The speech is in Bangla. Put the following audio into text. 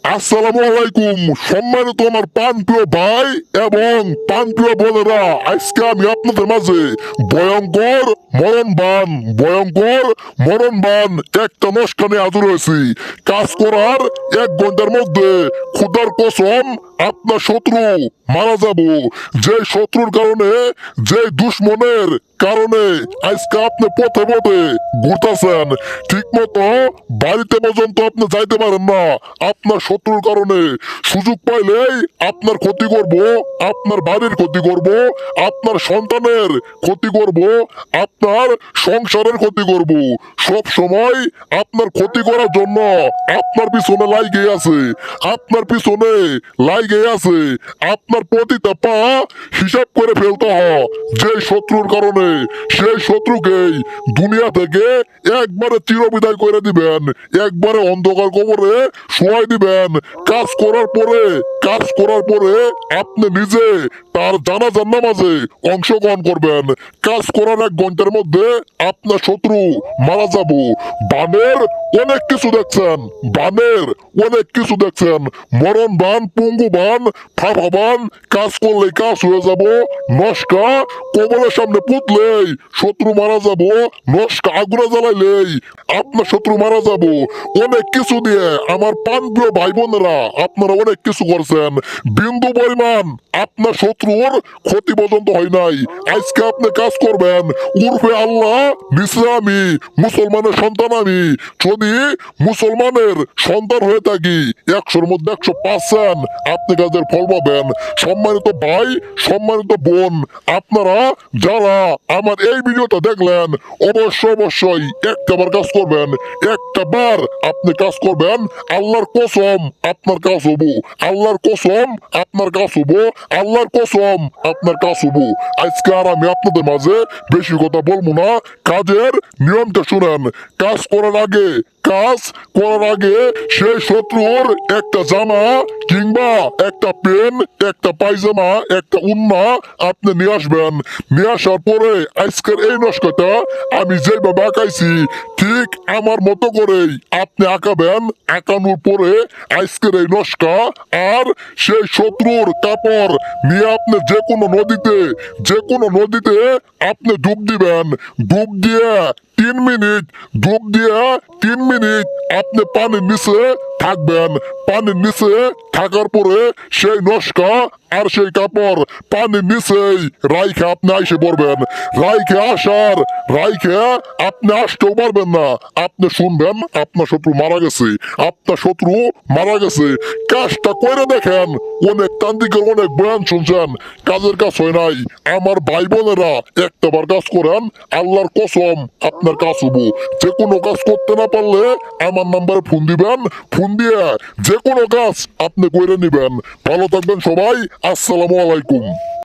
আসসালামু আলাইকুম। সম্মানিত আমার পানপ্রিয় ভাই এবং পানপ্রিয় বোনেরা, আজকে আমি আপনাদের মাঝে ভয়ঙ্কর মরণবান ভয়ঙ্কর মরণবান একটা নস্কানে আদর হয়েছি। কাজ করার এক ঘণ্টার মধ্যে খুদার কসম আপনার শত্রু মারা যাব। যে শত্রুর কারণে, যে দুশ্মনের কারণে আজকে আপনি পথে পথে ঘুরতেছেন ঠিক মতো বাড়িতে পর্যন্ত আপনি যাইতে পারেন না। আপনার শত্রুর কারণে সুযোগ পাইলেই আপনার ক্ষতি করব, আপনার বাড়ির ক্ষতি করব, আপনার সন্তানের ক্ষতি করব, আপনার সংসারের ক্ষতি করব। সব সময় আপনার ক্ষতি করার জন্য আপনার পিছনে লাইগে আছে, আপনার পিছনে লাইগে আছে, আপনার প্রতিটা পা হিসাব করে ফেলতে হয়। যে শত্রুর কারণে সেই শত্রুকেই দুনিয়া থেকে একবারে চিরবিদায় করে দিবেন, একবারে অন্ধকার কবরে শোয়াই দিবেন। কাজ করার পরে কাজ করার পরে আপনি নিজে তার জানাজার নামাজে অংশগ্রহণ করবেন। কাজ করার এক ঘণ্টার মধ্যে আপনার শত্রু মারা যাব। বানের অনেক কিছু দেখছেন, বানের অনেক কিছু দেখছেন। মরণ বান, পঙ্গু বান ফাফা বান, কাজ করলে কাজ হয়ে যাব নস্কা কবরের সামনে পুতলেই শত্রু মারা যাব নস্কা আগুনে জ্বালাইলেই আপনার শত্রু মারা যাব। অনেক কিছু দিয়ে আমার পান্ডীয় ভাই বোনেরা, আপনারা অনেক কিছু করছেন। বিন্দু পরিমাণ আপনার শত্রুর ক্ষতি পর্যন্ত হয় নাই। আজকে আপনি কাজ করবেন। উর্ফে আল্লাহ আমি, মুসলমানের সন্তান আমি। যদি মুসলমানের সন্তান হয়ে থাকি, একশোর মধ্যে একশো পার্সেন্ট আপনি কাজের ফল পাবেন। সম্মানিত ভাই, সম্মানিত বোন, আপনারা যারা আমার এই ভিডিওটা দেখলেন, অবশ্যই অবশ্যই একটা বার কাজ করবেন। একটা বার আপনি কাজ করবেন। আল্লাহর কসম, আপনার কাজ হব। আল্লাহর কসম, আপনার কাজ হব আল্লাহর কসম, আপনার কাজ হব আজকে আর আমি আপনাদের মাঝে বেশি কথা বলব না, কাজের নিয়মটা শুনেন। কাজ করার আগে, কাজ করার আগে সেই শত্রুর একটা জামা কিংবা একটা পেন, একটা পায়জামা, একটা উন্না আপনি নিয়ে আসবেন। নিয়ে আসার পরে আজকের এই নস্কাটা আমি যেভাবে আঁকাইছি ঠিক আমার মতো করেই আপনি আঁকাবেন আঁকানোর পরে আজকের এই নস্কা আর সেই শত্রুর কাপড় নিয়ে আপনি যে কোনো নদীতে, যে কোনো নদীতে আপনি ডুব দিবেন। ডুব দিয়ে তিন মিনিট, ডুব দিয়ে তিন মিনিট আপনি পানির নিচে থাকবেন। পানির নিচে থাকার পরে সেই নস্কা আর সেই কাপড় পানির নিচেই রাইখে আপনি আইসে পড়বেন। রাইখে আসার, রাইখে আপনি আসতেও পারবেন না। আপনি শুনবেন, আপনার শত্রু মারা গেছে। আপনার শত্রু মারা গেছে। কাজটা করে দেখেন, অনেক তান্ত্রিকের অনেক বয়ান শুনছেন। কাজের কাজ হয় নাই। আমার ভাই বোনেরা একটাবার কাজ করেন, আল্লাহর কসম আপনার কাজ হব। যে কোনো কাজ করতে না পারলে আমার নাম্বারে ফোন দিবেন, ফোন দিয়ে যে কোনো কাজ আপনি করে নিবেন। ভালো থাকবেন সবাই আসসালামু আলাইকুম।